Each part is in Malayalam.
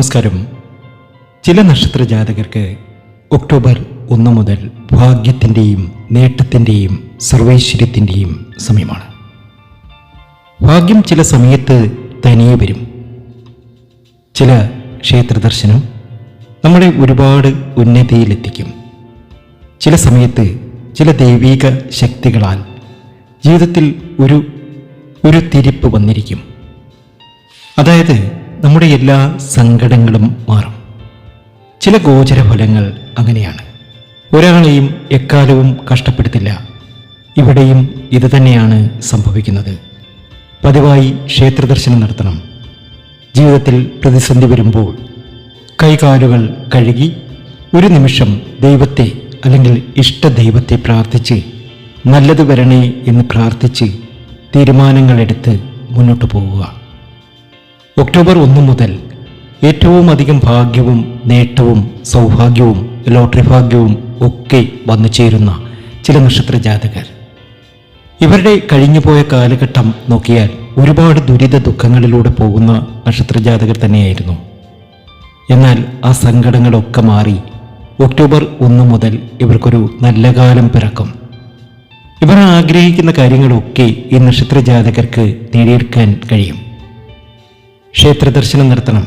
നമസ്കാരം. ചില നക്ഷത്ര ജാതകർക്ക് ഒക്ടോബർ ഒന്ന് മുതൽ ഭാഗ്യത്തിന്റെയും നേട്ടത്തിന്റെയും സർവൈശ്വര്യത്തിന്റെയും സമയമാണ്. ഭാഗ്യം ചില സമയത്ത് തനിയെ വരും. ചില ക്ഷേത്രദർശനം നമ്മളെ ഒരുപാട് ഉന്നതിയിലെത്തിക്കും. ചില സമയത്ത് ചില ദൈവീക ശക്തികളാൽ ജീവിതത്തിൽ ഒരു ഒരു തിരിപ്പ് വന്നിരിക്കും. അതായത് നമ്മുടെ എല്ലാ സങ്കടങ്ങളും മാറും. ചില ഗോചരഫലങ്ങൾ അങ്ങനെയാണ്. ഒരാളെയും എക്കാലവും കഷ്ടപ്പെടുത്തില്ല. ഇവിടെയും ഇത് തന്നെയാണ് സംഭവിക്കുന്നത്. പതിവായി ക്ഷേത്രദർശനം നടത്തണം. ജീവിതത്തിൽ പ്രതിസന്ധി വരുമ്പോൾ കൈകാലുകൾ കഴുകി ഒരു നിമിഷം ദൈവത്തെ അല്ലെങ്കിൽ ഇഷ്ട ദൈവത്തെ പ്രാർത്ഥിച്ച് നല്ലത് വരണേ എന്ന് പ്രാർത്ഥിച്ച് തീരുമാനങ്ങളെടുത്ത് മുന്നോട്ട് പോവുക. ഒക്ടോബർ ഒന്ന് മുതൽ ഏറ്റവും അധികം ഭാഗ്യവും നേട്ടവും സൗഭാഗ്യവും ലോട്ടറി ഭാഗ്യവും ഒക്കെ വന്നു ചേരുന്ന ചില നക്ഷത്ര ജാതകർ. ഇവരുടെ കഴിഞ്ഞുപോയ കാലഘട്ടം നോക്കിയാൽ ഒരുപാട് ദുരിത ദുഃഖങ്ങളിലൂടെ പോകുന്ന നക്ഷത്ര ജാതകർ തന്നെയായിരുന്നു. എന്നാൽ ആ സങ്കടങ്ങളൊക്കെ മാറി ഒക്ടോബർ ഒന്ന് മുതൽ ഇവർക്കൊരു നല്ല കാലം പിറക്കും. ഇവർ ആഗ്രഹിക്കുന്ന കാര്യങ്ങളൊക്കെ ഈ നക്ഷത്ര ജാതകർക്ക് നേടിയെടുക്കാൻ കഴിയും. ക്ഷേത്ര ദർശനം നടത്തണം.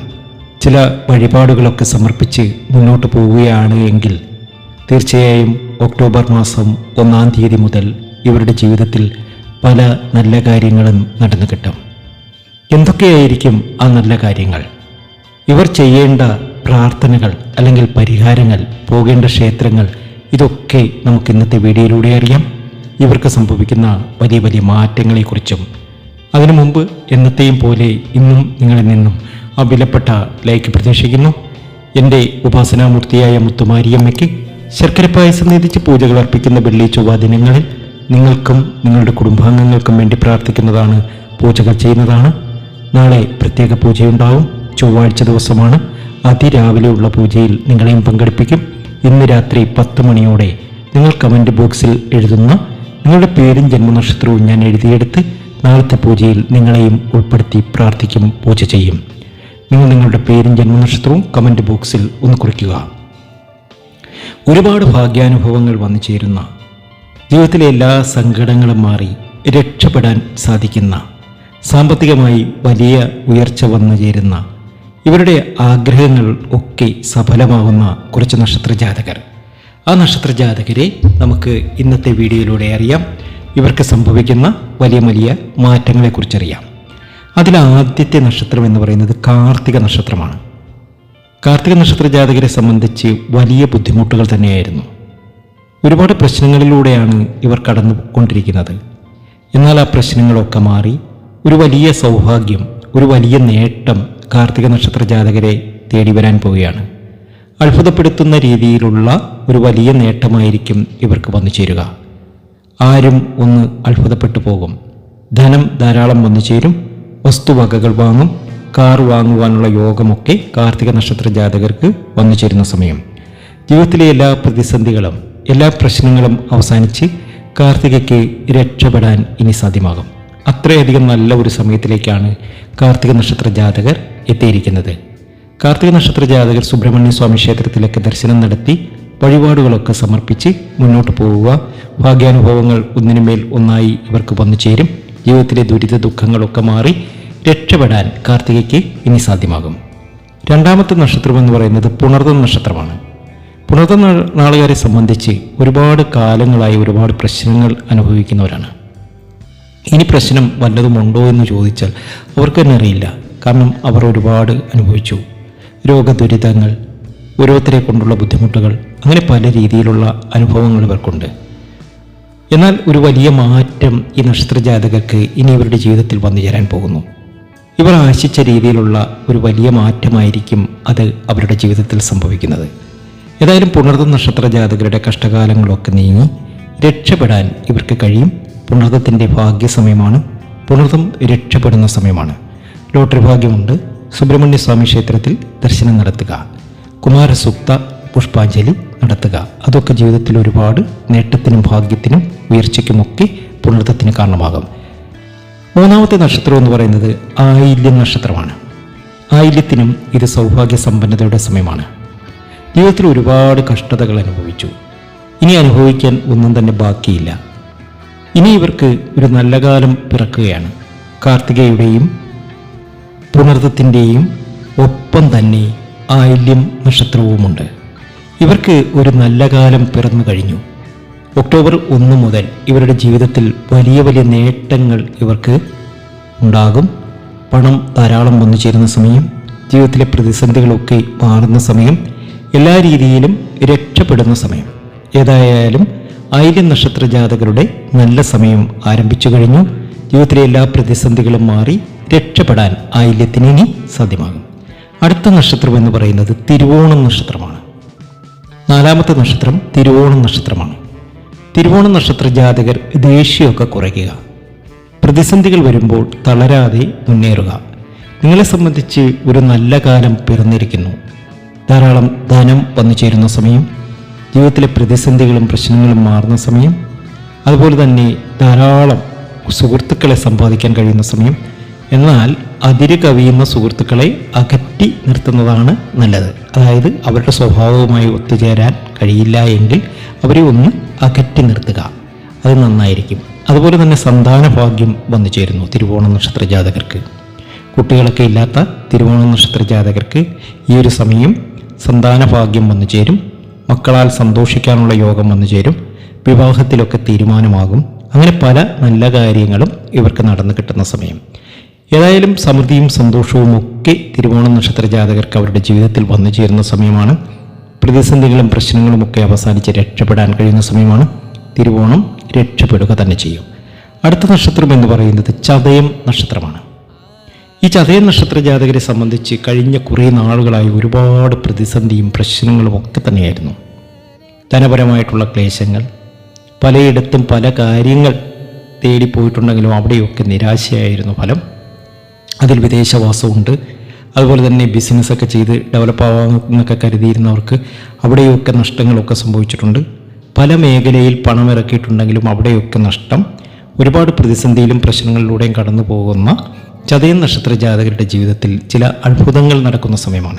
ചില വഴിപാടുകളൊക്കെ സമർപ്പിച്ച് മുന്നോട്ട് പോവുകയാണ് എങ്കിൽ തീർച്ചയായും ഒക്ടോബർ മാസം ഒന്നാം തീയതി മുതൽ ഇവരുടെ ജീവിതത്തിൽ പല നല്ല കാര്യങ്ങളും നടന്നു കിട്ടും. എന്തൊക്കെയായിരിക്കും ആ നല്ല കാര്യങ്ങൾ? ഇവർ ചെയ്യേണ്ട പ്രാർത്ഥനകൾ അല്ലെങ്കിൽ പരിഹാരങ്ങൾ പോകേണ്ട ക്ഷേത്രങ്ങൾ ഇതൊക്കെ നമുക്ക് ഇന്നത്തെ വീഡിയോയിലൂടെ അറിയാം. ഇവർക്ക് സംഭവിക്കുന്ന വലിയ വലിയ മാറ്റങ്ങളെക്കുറിച്ചും അതിനു മുമ്പ് എന്നത്തെയും പോലെ ഇന്നും നിങ്ങളിൽ നിന്നും ആ വിലപ്പെട്ട ലൈക്ക് പ്രതീക്ഷിക്കുന്നു. എന്റെ ഉപാസനാമൂർത്തിയായ മുത്തുമാരിയമ്മയ്ക്ക് ശർക്കര പായസം നീതിച്ച് പൂജകൾ അർപ്പിക്കുന്ന വെള്ളി ചൊവ്വ ദിനങ്ങളിൽ നിങ്ങൾക്കും നിങ്ങളുടെ കുടുംബാംഗങ്ങൾക്കും വേണ്ടി പ്രാർത്ഥിക്കുന്നതാണ് പൂജകൾ ചെയ്യുന്നതാണ്. നാളെ പ്രത്യേക പൂജയുണ്ടാവും. ചൊവ്വാഴ്ച ദിവസമാണ്. അതിരാവിലെയുള്ള പൂജയിൽ നിങ്ങളെയും പങ്കെടുപ്പിക്കും. ഇന്ന് രാത്രി പത്ത് മണിയോടെ നിങ്ങൾ കമന്റ് ബോക്സിൽ എഴുതുന്ന നിങ്ങളുടെ പേരും ജന്മനക്ഷത്രവും ഞാൻ എഴുതിയെടുത്ത് നാളത്തെ പൂജയിൽ നിങ്ങളെയും ഉൾപ്പെടുത്തി പ്രാർത്ഥിക്കും പൂജ ചെയ്യും. നിങ്ങൾ നിങ്ങളുടെ പേരും ജന്മനക്ഷത്രവും കമന്റ് ബോക്സിൽ ഒന്ന് കുറിക്കുക. ഒരുപാട് ഭാഗ്യാനുഭവങ്ങൾ വന്നു ചേരുന്ന ജീവിതത്തിലെ എല്ലാ സങ്കടങ്ങളും മാറി രക്ഷപ്പെടാൻ സാധിക്കുന്ന സാമ്പത്തികമായി വലിയ ഉയർച്ച വന്നു ചേരുന്ന ഇവരുടെ ആഗ്രഹങ്ങൾ ഒക്കെ സഫലമാവുന്ന കുറച്ച് നക്ഷത്രജാതകർ. ആ നക്ഷത്രജാതകരെ നമുക്ക് ഇന്നത്തെ വീഡിയോയിലൂടെ അറിയാം. ഇവർക്ക് സംഭവിക്കുന്ന വലിയ വലിയ മാറ്റങ്ങളെക്കുറിച്ചറിയാം. അതിൽ ആദ്യത്തെ നക്ഷത്രം എന്ന് പറയുന്നത് കാർത്തിക നക്ഷത്രമാണ്. കാർത്തിക നക്ഷത്ര ജാതകരെ സംബന്ധിച്ച് വലിയ ബുദ്ധിമുട്ടുകൾ തന്നെയായിരുന്നു. ഒരുപാട് പ്രശ്നങ്ങളിലൂടെയാണ് ഇവർ കടന്നു കടന്നുകൊണ്ടിരിക്കുന്നത്. എന്നാൽ ആ പ്രശ്നങ്ങളൊക്കെ മാറി ഒരു വലിയ സൗഭാഗ്യം ഒരു വലിയ നേട്ടം കാർത്തിക നക്ഷത്ര ജാതകരെ തേടി വരാൻ പോവുകയാണ്. അത്ഭുതപ്പെടുത്തുന്ന രീതിയിലുള്ള ഒരു വലിയ നേട്ടമായിരിക്കും ഇവർക്ക് വന്നു ചേരുക. ആരും ഒന്ന് അത്ഭുതപ്പെട്ടു പോകും. ധനം ധാരാളം വന്നു ചേരും. വസ്തുവകകൾ വാങ്ങും. കാർ വാങ്ങുവാനുള്ള യോഗമൊക്കെ കാർത്തിക നക്ഷത്ര ജാതകർക്ക് വന്നു ചേരുന്ന സമയം. ജീവിതത്തിലെ എല്ലാ പ്രതിസന്ധികളും എല്ലാ പ്രശ്നങ്ങളും അവസാനിച്ച് കാർത്തികയ്ക്ക് രക്ഷപ്പെടാൻ ഇനി സാധ്യമാകും. അത്രയധികം നല്ല ഒരു സമയത്തിലേക്കാണ് കാർത്തിക നക്ഷത്ര ജാതകർ എത്തിയിരിക്കുന്നത്. കാർത്തിക നക്ഷത്ര ജാതകർ സുബ്രഹ്മണ്യ സ്വാമി ക്ഷേത്രത്തിലൊക്കെ ദർശനം നടത്തി വഴിപാടുകളൊക്കെ സമർപ്പിച്ച് മുന്നോട്ട് പോവുക. ഭാഗ്യാനുഭവങ്ങൾ ഒന്നിനുമേൽ ഒന്നായി ഇവർക്ക് വന്നു ചേരും. ജീവിതത്തിലെ ദുരിത ദുഃഖങ്ങളൊക്കെ മാറി രക്ഷപ്പെടാൻ കാർത്തികയ്ക്ക് ഇനി സാധ്യമാകും. രണ്ടാമത്തെ നക്ഷത്രം എന്ന് പറയുന്നത് പുണർതം നക്ഷത്രമാണ്. പുണർദം നാ- നാളുകാരെ സംബന്ധിച്ച് ഒരുപാട് കാലങ്ങളായി ഒരുപാട് പ്രശ്നങ്ങൾ അനുഭവിക്കുന്നവരാണ്. ഇനി പ്രശ്നം വല്ലതുമുണ്ടോ എന്ന് ചോദിച്ചാൽ അവർക്ക് തന്നെ അറിയില്ല. കാരണം അവർ ഒരുപാട് അനുഭവിച്ചു. രോഗദുരിതങ്ങൾ ഓരോരുത്തരെ കൊണ്ടുള്ള ബുദ്ധിമുട്ടുകൾ അങ്ങനെ പല രീതിയിലുള്ള അനുഭവങ്ങൾ ഇവർക്കുണ്ട്. എന്നാൽ ഒരു വലിയ മാറ്റം ഈ നക്ഷത്ര ജാതകർക്ക് ഇനി ഇവരുടെ ജീവിതത്തിൽ വന്നു ചേരാൻ പോകുന്നു. ഇവർ ആശിച്ച രീതിയിലുള്ള ഒരു വലിയ മാറ്റമായിരിക്കും അത് അവരുടെ ജീവിതത്തിൽ സംഭവിക്കുന്നത്. ഏതായാലും പുണർത്ത നക്ഷത്ര ജാതകരുടെ കഷ്ടകാലങ്ങളൊക്കെ നീങ്ങി രക്ഷപ്പെടാൻ ഇവർക്ക് കഴിയും. പുണർദത്തിന്റെ ഭാഗ്യസമയമാണ്. പുണർത്തം രക്ഷപ്പെടുന്ന സമയമാണ്. ലോട്ടറി ഭാഗ്യമുണ്ട്. സുബ്രഹ്മണ്യ സ്വാമി ക്ഷേത്രത്തിൽ ദർശനം നടത്തുക. കുമാരസുക്ത പുഷ്പാഞ്ജലി നടത്തുക. അതൊക്കെ ജീവിതത്തിൽ ഒരുപാട് നേട്ടത്തിനും ഭാഗ്യത്തിനും ഉയർച്ചയ്ക്കുമൊക്കെ പുണർത്തത്തിന് കാരണമാകും. മൂന്നാമത്തെ നക്ഷത്രം എന്ന് പറയുന്നത് ആയില്യം നക്ഷത്രമാണ്. ആയില്യത്തിനും ഇത് സൗഭാഗ്യ സമ്പന്നതയുടെ സമയമാണ്. ജീവിതത്തിൽ ഒരുപാട് കഷ്ടതകൾ അനുഭവിച്ചു. ഇനി അനുഭവിക്കാൻ ഒന്നും തന്നെ ബാക്കിയില്ല. ഇനി ഇവർക്ക് ഒരു നല്ല കാലം പിറക്കുകയാണ്. കാർത്തികയുടെയും പുണർത്തത്തിന്റെയും ഒപ്പം തന്നെ ആയില്യം നക്ഷത്രവുമുണ്ട്. ഇവർക്ക് ഒരു നല്ല കാലം പിറന്നു കഴിഞ്ഞു. ഒക്ടോബർ ഒന്ന് മുതൽ ഇവരുടെ ജീവിതത്തിൽ വലിയ വലിയ നേട്ടങ്ങൾ ഇവർക്ക് ഉണ്ടാകും. പണം ധാരാളം വന്നു ചേരുന്ന സമയം ജീവിതത്തിലെ പ്രതിസന്ധികളൊക്കെ മാറുന്ന സമയം എല്ലാ രീതിയിലും രക്ഷപ്പെടുന്ന സമയം. ഏതായാലും ആയിരം നക്ഷത്ര ജാതകരുടെ നല്ല സമയം ആരംഭിച്ചു കഴിഞ്ഞു. ജീവിതത്തിലെ എല്ലാ പ്രതിസന്ധികളും മാറി രക്ഷപ്പെടാൻ ആയില്യത്തിന് ഇനി സാധ്യമാകും. അടുത്ത നക്ഷത്രം എന്ന് പറയുന്നത് തിരുവോണം നക്ഷത്രമാണ്. നാലാമത്തെ നക്ഷത്രം തിരുവോണം നക്ഷത്രമാണ്. തിരുവോണ നക്ഷത്ര ജാതകർ ദേഷ്യമൊക്കെ കുറയ്ക്കുക. പ്രതിസന്ധികൾ വരുമ്പോൾ തളരാതെ മുന്നേറുക. നിങ്ങളെ സംബന്ധിച്ച് ഒരു നല്ല കാലം പിറന്നിരിക്കുന്നു. ധാരാളം ധനം വന്നു ചേരുന്ന സമയം ജീവിതത്തിലെ പ്രതിസന്ധികളും പ്രശ്നങ്ങളും മാറുന്ന സമയം അതുപോലെ തന്നെ ധാരാളം സുഹൃത്തുക്കളെ സമ്പാദിക്കാൻ കഴിയുന്ന സമയം എന്നാൽ അതിര് കവിയുന്ന സുഹൃത്തുക്കളെ അകറ്റി നിർത്തുന്നതാണ് നല്ലത്. അതായത് അവരുടെ സ്വഭാവവുമായി ഒത്തുചേരാൻ കഴിയില്ല എങ്കിൽ അവരെ ഒന്ന് അകറ്റി നിർത്തുക. അത് നന്നായിരിക്കും. അതുപോലെ തന്നെ സന്താന ഭാഗ്യം വന്നു ചേരുന്നു തിരുവോണ നക്ഷത്ര ജാതകർക്ക്. കുട്ടികളൊക്കെ ഇല്ലാത്ത തിരുവോണ നക്ഷത്ര ജാതകർക്ക് ഈ ഒരു സമയം സന്താന ഭാഗ്യം വന്നു ചേരും. മക്കളാൽ സന്തോഷിക്കാനുള്ള യോഗം വന്നു ചേരും. വിവാഹത്തിലൊക്കെ തീരുമാനമാകും. അങ്ങനെ പല നല്ല കാര്യങ്ങളും ഇവർക്ക് നടന്നു കിട്ടുന്ന സമയം. ഏതായാലും സമൃദ്ധിയും സന്തോഷവും ഒക്കെ തിരുവോണ നക്ഷത്ര ജാതകർക്ക് അവരുടെ ജീവിതത്തിൽ വന്നു ചേരുന്ന സമയമാണ്. പ്രതിസന്ധികളും പ്രശ്നങ്ങളും ഒക്കെ അവസാനിച്ച് രക്ഷപ്പെടാൻ കഴിയുന്ന സമയമാണ്. തിരുവോണം രക്ഷപ്പെടുക തന്നെ ചെയ്യും. അടുത്ത നക്ഷത്രം എന്ന് പറയുന്നത് ചതയം നക്ഷത്രമാണ്. ഈ ചതയം നക്ഷത്ര ജാതകരെ സംബന്ധിച്ച് കഴിഞ്ഞ കുറേ നാളുകളായി ഒരുപാട് പ്രതിസന്ധിയും പ്രശ്നങ്ങളും ഒക്കെ തന്നെയായിരുന്നു. ധനപരമായിട്ടുള്ള ക്ലേശങ്ങൾ പലയിടത്തും പല കാര്യങ്ങൾ തേടിപ്പോയിട്ടുണ്ടെങ്കിലും അവിടെയൊക്കെ നിരാശയായിരുന്നു ഫലം. അതിൽ വിദേശവാസമുണ്ട്. അതുപോലെ തന്നെ ബിസിനസ്സൊക്കെ ചെയ്ത് ഡെവലപ്പ് ആവാമെന്നൊക്കെ കരുതിയിരുന്നവർക്ക് അവിടെയൊക്കെ നഷ്ടങ്ങളൊക്കെ സംഭവിച്ചിട്ടുണ്ട്. പല മേഖലയിൽ പണം ഇറക്കിയിട്ടുണ്ടെങ്കിലും അവിടെയൊക്കെ നഷ്ടം. ഒരുപാട് പ്രതിസന്ധിയിലും പ്രശ്നങ്ങളിലൂടെയും കടന്നു പോകുന്ന ചതയൻ നക്ഷത്ര ജാതകരുടെ ജീവിതത്തിൽ ചില അത്ഭുതങ്ങൾ നടക്കുന്ന സമയമാണ്.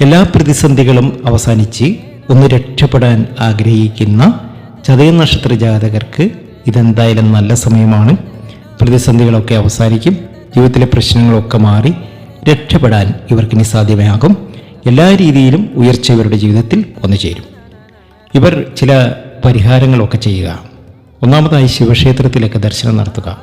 എല്ലാ പ്രതിസന്ധികളും അവസാനിച്ച് ഒന്ന് രക്ഷപ്പെടാൻ ആഗ്രഹിക്കുന്ന ചതയ നക്ഷത്ര ജാതകർക്ക് ഇതെന്തായാലും നല്ല സമയമാണ്. പ്രതിസന്ധികളൊക്കെ അവസാനിക്കും. ജീവിതത്തിലെ പ്രശ്നങ്ങളൊക്കെ മാറി രക്ഷപ്പെടാൻ ഇവർക്കിനി സാധ്യമാകും. എല്ലാ രീതിയിലും ഉയർച്ച ഇവരുടെ ജീവിതത്തിൽ വന്നു ചേരും. ഇവർ ചില പരിഹാരങ്ങളൊക്കെ ചെയ്യുക. ഒന്നാമതായി ശിവക്ഷേത്രത്തിലൊക്കെ ദർശനം നടത്തുക.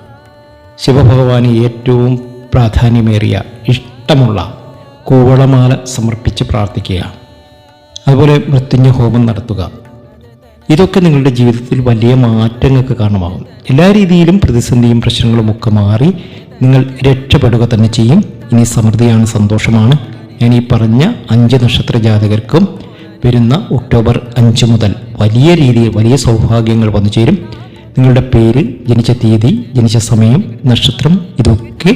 ശിവഭഗവാന് ഏറ്റവും പ്രാധാന്യമേറിയ ഇഷ്ടമുള്ള കൂവളമാല സമർപ്പിച്ച് പ്രാർത്ഥിക്കുക. അതുപോലെ മൃത്യുഞ്ജ ഹോമം നടത്തുക. ഇതൊക്കെ നിങ്ങളുടെ ജീവിതത്തിൽ വലിയ മാറ്റങ്ങൾക്ക് കാരണമാകും. എല്ലാ രീതിയിലും പ്രതിസന്ധിയും പ്രശ്നങ്ങളും ഒക്കെ മാറി നിങ്ങൾ രക്ഷപ്പെടുക തന്നെ ചെയ്യും. ഇനി സമൃദ്ധിയാണ് സന്തോഷമാണ്. ഞാൻ ഈ പറഞ്ഞ അഞ്ച് നക്ഷത്ര ജാതകർക്കും വരുന്ന ഒക്ടോബർ അഞ്ച് മുതൽ വലിയ രീതിയിൽ വലിയ സൗഭാഗ്യങ്ങൾ വന്നു ചേരും. നിങ്ങളുടെ പേര് ജനിച്ച തീയതി ജനിച്ച സമയം നക്ഷത്രം ഇതൊക്കെ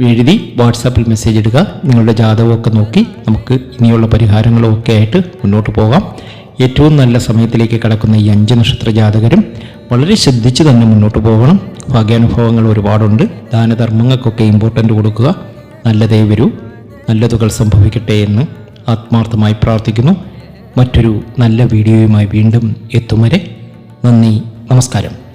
എഴുതി വാട്സാപ്പിൽ മെസ്സേജ് ഇടുക. നിങ്ങളുടെ ജാതകമൊക്കെ നോക്കി നമുക്ക് ഇനിയുള്ള പരിഹാരങ്ങളും ഒക്കെ ആയിട്ട് മുന്നോട്ട് പോകാം. ഏറ്റവും നല്ല സമയത്തിലേക്ക് കടക്കുന്ന ഈ അഞ്ച് നക്ഷത്ര ജാതകരും വളരെ ശ്രദ്ധിച്ച് തന്നെ മുന്നോട്ട് പോകണം. ഭാഗ്യാനുഭവങ്ങൾ ഒരുപാടുണ്ട്. ദാനധർമ്മങ്ങൾക്കൊക്കെ ഇമ്പോർട്ടന്റ് കൊടുക്കുക. നല്ലതേ വരൂ. നല്ലതുകൾ സംഭവിക്കട്ടെ എന്ന് ആത്മാർത്ഥമായി പ്രാർത്ഥിക്കുന്നു. മറ്റൊരു നല്ല വീഡിയോയുമായി വീണ്ടും എത്തും വരെ നന്ദി നമസ്കാരം.